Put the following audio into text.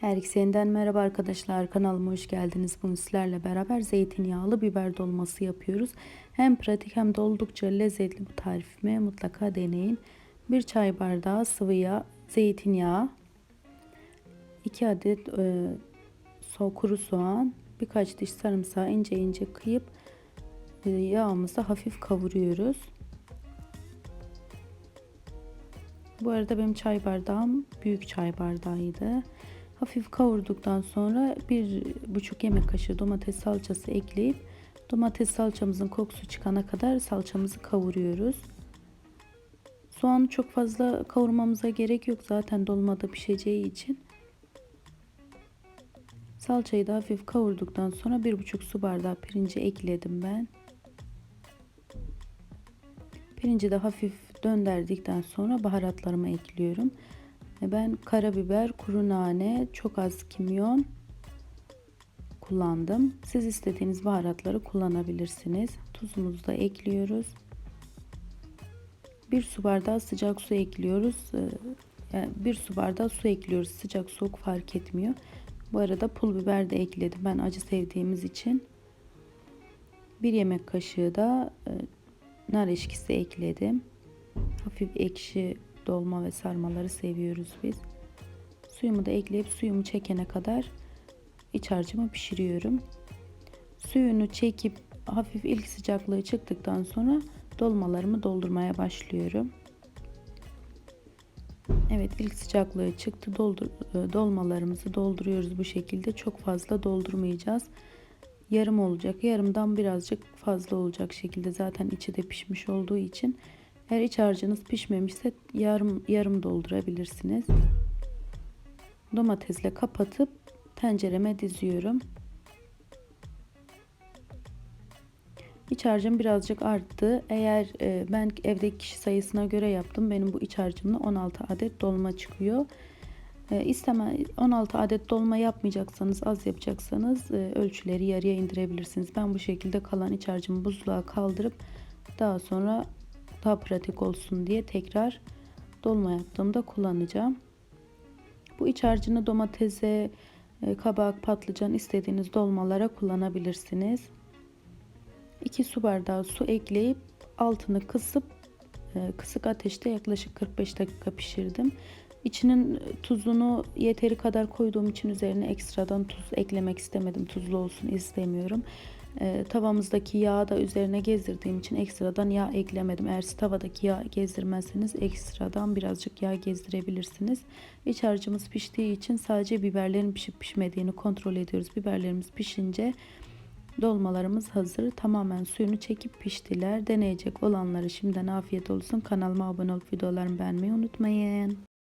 Her ikisinden merhaba arkadaşlar kanalıma hoş geldiniz. Bugün sizlerle beraber zeytinyağlı biber dolması yapıyoruz. Hem pratik hem de oldukça lezzetli bu tarifimi mutlaka deneyin. Bir çay bardağı sıvı yağ, zeytinyağı, 2 adet e, so kuru soğan, birkaç diş sarımsağı ince ince kıyıp e, yağımızı hafif kavuruyoruz. Bu arada benim çay bardağım büyük çay bardağıydı. Hafif kavurduktan sonra bir buçuk yemek kaşığı domates salçası ekleyip domates salçamızın kokusu çıkana kadar salçamızı kavuruyoruz. Soğanı çok fazla kavurmamıza gerek yok zaten dolmada pişeceği için. Salçayı da hafif kavurduktan sonra bir buçuk su bardağı pirinci ekledim ben. Pirinci de hafif döndürdükten sonra baharatlarımı ekliyorum. Ben karabiber, kuru nane, çok az kimyon kullandım. Siz istediğiniz baharatları kullanabilirsiniz. Tuzumuzu da ekliyoruz. Bir su bardağı sıcak su ekliyoruz. Yani bir su bardağı su ekliyoruz. Sıcak soğuk fark etmiyor. Bu arada pul biber de ekledim. Ben acı sevdiğimiz için. Bir yemek kaşığı da nar eşkisi ekledim. Hafif ekşi dolma ve sarmaları seviyoruz biz. Suyumu da ekleyip suyumu çekene kadar iç harcımı pişiriyorum. Suyunu çekip hafif ilk sıcaklığı çıktıktan sonra dolmalarımı doldurmaya başlıyorum. Evet ilk sıcaklığı çıktı. Doldur, e, dolmalarımızı dolduruyoruz bu şekilde. Çok fazla doldurmayacağız. Yarım olacak. Yarımdan birazcık fazla olacak şekilde. Zaten içi de pişmiş olduğu için eğer iç harcınız pişmemişse yarım yarım doldurabilirsiniz. Domatesle kapatıp tencereme diziyorum. İç harcım birazcık arttı. Eğer e, ben evdeki kişi sayısına göre yaptım. Benim bu iç harcımla 16 adet dolma çıkıyor. E, isteme 16 adet dolma yapmayacaksanız, az yapacaksanız e, ölçüleri yarıya indirebilirsiniz. Ben bu şekilde kalan iç harcımı buzluğa kaldırıp daha sonra daha pratik olsun diye tekrar dolma yaptığımda kullanacağım. Bu iç harcını domatese, e, kabak, patlıcan istediğiniz dolmalara kullanabilirsiniz. 2 su bardağı su ekleyip altını kısıp e, kısık ateşte yaklaşık 45 dakika pişirdim. İçinin tuzunu yeteri kadar koyduğum için üzerine ekstradan tuz eklemek istemedim. Tuzlu olsun istemiyorum. E, tavamızdaki yağı da üzerine gezdirdiğim için ekstradan yağ eklemedim. Eğer tavadaki yağ gezdirmezseniz ekstradan birazcık yağ gezdirebilirsiniz. İç harcımız piştiği için sadece biberlerin pişip pişmediğini kontrol ediyoruz. Biberlerimiz pişince dolmalarımız hazır. Tamamen suyunu çekip piştiler. Deneyecek olanları şimdiden afiyet olsun. Kanalıma abone olup videolarımı beğenmeyi unutmayın.